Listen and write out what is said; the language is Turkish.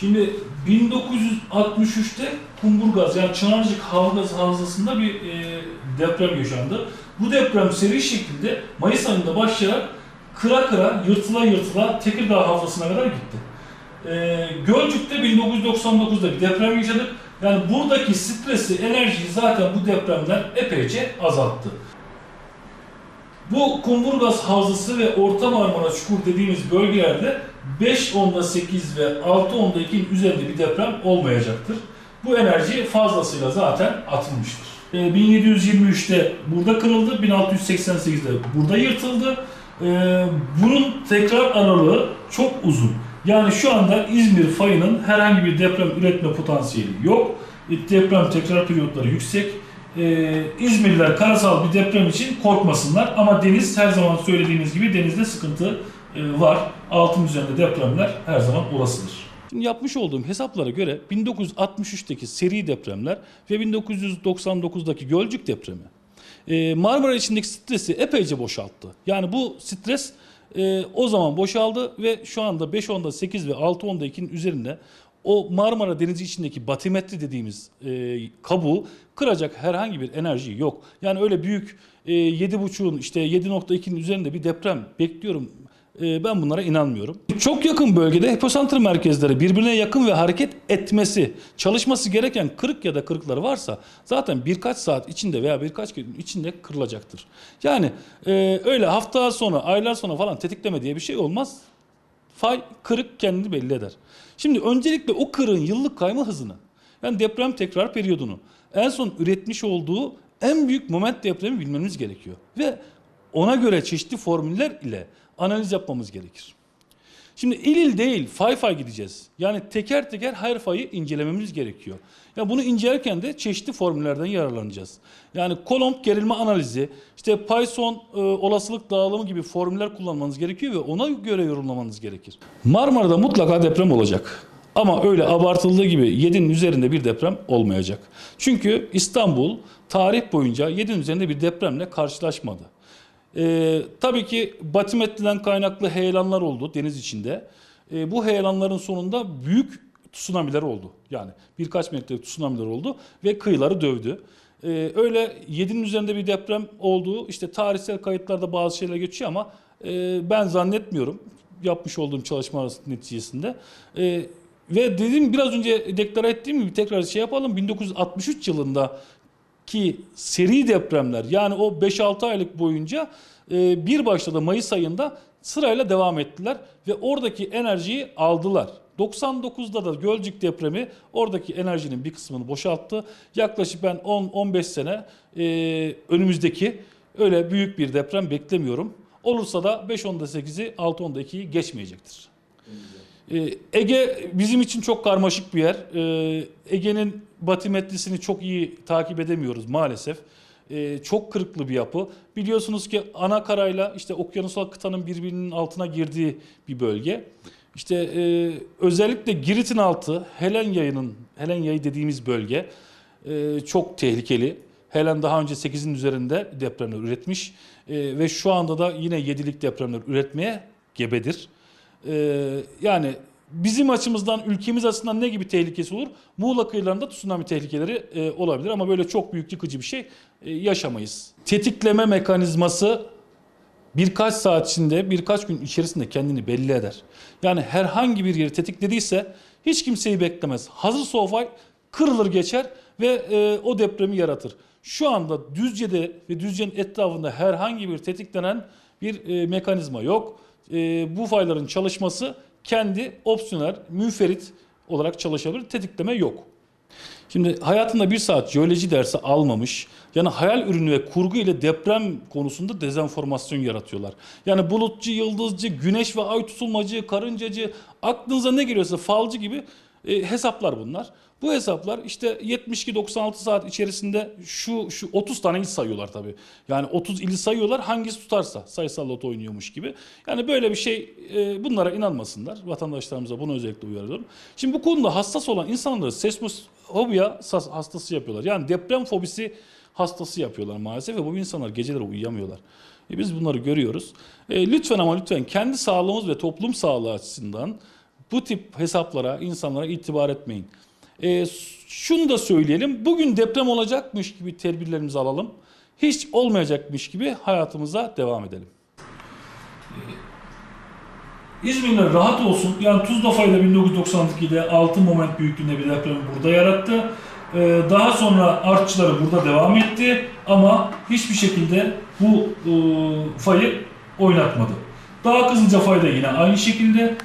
Şimdi 1963'te Kumburgaz yani Çınarcık Havgaz Havzası'nda bir e, deprem yaşandı. Bu deprem seri şekilde Mayıs ayında başlayarak kıra kıra, yırtıla yırtıla Tekirdağ Havzası'na kadar gitti. E, Gölcük'te 1999'da bir deprem yaşadık. Yani buradaki stresi, enerjiyi zaten bu depremler epeyce azalttı. Bu Kumburgaz Havzası ve Orta Marmara Çukur dediğimiz bölgelerde 5.8 ve 6.2'nin üzerinde bir deprem olmayacaktır. Bu enerji fazlasıyla zaten atılmıştır. Ee, 1723'te burada kırıldı, 1688'de burada yırtıldı. Ee, Bunun tekrar aralığı çok uzun. Yani şu anda İzmir fayının herhangi bir deprem üretme potansiyeli yok. E, Deprem tekrar periyotları yüksek. Ee, İzmirliler karasal bir deprem için korkmasınlar ama deniz her zaman söylediğimiz gibi denizde sıkıntı var. Altın üzerinde depremler her zaman olasıdır. Şimdi yapmış olduğum hesaplara göre 1963'teki seri depremler ve 1999'daki Gölcük depremi e, Marmara içindeki stresi epeyce boşalttı. Yani bu stres e, o zaman boşaldı ve şu anda 5.10'da 8 ve 6.10'da 2'nin üzerinde o Marmara Denizi içindeki batimetri dediğimiz e, kabuğu kıracak herhangi bir enerji yok. Yani öyle büyük e, 7.5'un işte 7.2'nin üzerinde bir deprem bekliyorum. E, ben bunlara inanmıyorum. Çok yakın bölgede hiposantr merkezleri birbirine yakın ve hareket etmesi, çalışması gereken kırık ya da kırıkları varsa zaten birkaç saat içinde veya birkaç gün içinde kırılacaktır. Yani e, öyle hafta sonra, aylar sonra falan tetikleme diye bir şey olmaz. Fay kırık kendini belli eder. Şimdi öncelikle o kırığın yıllık kayma hızını, yani deprem tekrar periyodunu, en son üretmiş olduğu en büyük moment depremi bilmemiz gerekiyor. Ve ona göre çeşitli formüller ile analiz yapmamız gerekir. Şimdi il il değil fay fay gideceğiz. Yani teker teker her fayı incelememiz gerekiyor. Ya bunu incelerken de çeşitli formüllerden yararlanacağız. Yani Kolomb gerilme analizi, işte Python e, olasılık dağılımı gibi formüller kullanmanız gerekiyor ve ona göre yorumlamanız gerekir. Marmara'da mutlaka deprem olacak. Ama öyle abartıldığı gibi 7'nin üzerinde bir deprem olmayacak. Çünkü İstanbul tarih boyunca 7'nin üzerinde bir depremle karşılaşmadı. Ee, tabii ki batimetriden kaynaklı heyelanlar oldu deniz içinde. Ee, bu heyelanların sonunda büyük tsunamiler oldu. Yani birkaç metrelik tsunamiler oldu ve kıyıları dövdü. Ee, öyle 7'nin üzerinde bir deprem olduğu işte tarihsel kayıtlarda bazı şeyler geçiyor ama e, ben zannetmiyorum yapmış olduğum çalışma neticesinde. Ee, ve dediğim biraz önce deklare ettiğim gibi tekrar şey yapalım 1963 yılında ki seri depremler yani o 5-6 aylık boyunca e, bir başladı Mayıs ayında sırayla devam ettiler ve oradaki enerjiyi aldılar. 99'da da Gölcük depremi oradaki enerjinin bir kısmını boşalttı. Yaklaşık ben 10-15 sene e, önümüzdeki öyle büyük bir deprem beklemiyorum. Olursa da 5-10'da 8'i 6-10'da 2'yi geçmeyecektir. Ee, Ege bizim için çok karmaşık bir yer. Ee, Ege'nin batimetrisini çok iyi takip edemiyoruz maalesef. Ee, çok kırıklı bir yapı. Biliyorsunuz ki ana karayla işte okyanusal kıtanın birbirinin altına girdiği bir bölge. İşte e, özellikle Girit'in altı, Helen yayının, Helen yayı dediğimiz bölge e, çok tehlikeli. Helen daha önce 8'in üzerinde depremler üretmiş E, ve şu anda da yine 7'lik depremler üretmeye gebedir. Ee, yani bizim açımızdan, ülkemiz açısından ne gibi tehlikesi olur? Muğla kıyılarında tsunami tehlikeleri e, olabilir ama böyle çok büyük yıkıcı bir şey e, yaşamayız. Tetikleme mekanizması birkaç saat içinde, birkaç gün içerisinde kendini belli eder. Yani herhangi bir yeri tetiklediyse hiç kimseyi beklemez. Hazır sofay kırılır geçer ve e, o depremi yaratır. Şu anda Düzce'de ve Düzce'nin etrafında herhangi bir tetiklenen bir e, mekanizma yok. E, bu fayların çalışması kendi opsiyonel, müferit olarak çalışabilir. Tetikleme yok. Şimdi hayatında bir saat jeoloji dersi almamış, yani hayal ürünü ve kurgu ile deprem konusunda dezenformasyon yaratıyorlar. Yani bulutçu, yıldızcı, güneş ve ay tutulmacı, karıncacı, aklınıza ne geliyorsa falcı gibi e, hesaplar bunlar. Bu hesaplar işte 72-96 saat içerisinde şu şu 30 tane il sayıyorlar tabii. Yani 30 ili sayıyorlar hangisi tutarsa sayısal loto oynuyormuş gibi. Yani böyle bir şey e, bunlara inanmasınlar. Vatandaşlarımıza bunu özellikle uyarıyorum. Şimdi bu konuda hassas olan insanları seismofobiya hastası yapıyorlar. Yani deprem fobisi hastası yapıyorlar maalesef ve bu insanlar geceleri uyuyamıyorlar. E biz bunları görüyoruz. E, lütfen ama lütfen kendi sağlığımız ve toplum sağlığı açısından bu tip hesaplara, insanlara itibar etmeyin. Ee, şunu da söyleyelim. Bugün deprem olacakmış gibi tedbirlerimizi alalım. Hiç olmayacakmış gibi hayatımıza devam edelim. İzmir'le rahat olsun. Yani Tuzla fayda 1992'de 6 moment büyüklüğünde bir depremi burada yarattı. Ee, daha sonra artçıları burada devam etti ama hiçbir şekilde bu e, fayı oynatmadı. Daha Kızılca fayda yine aynı şekilde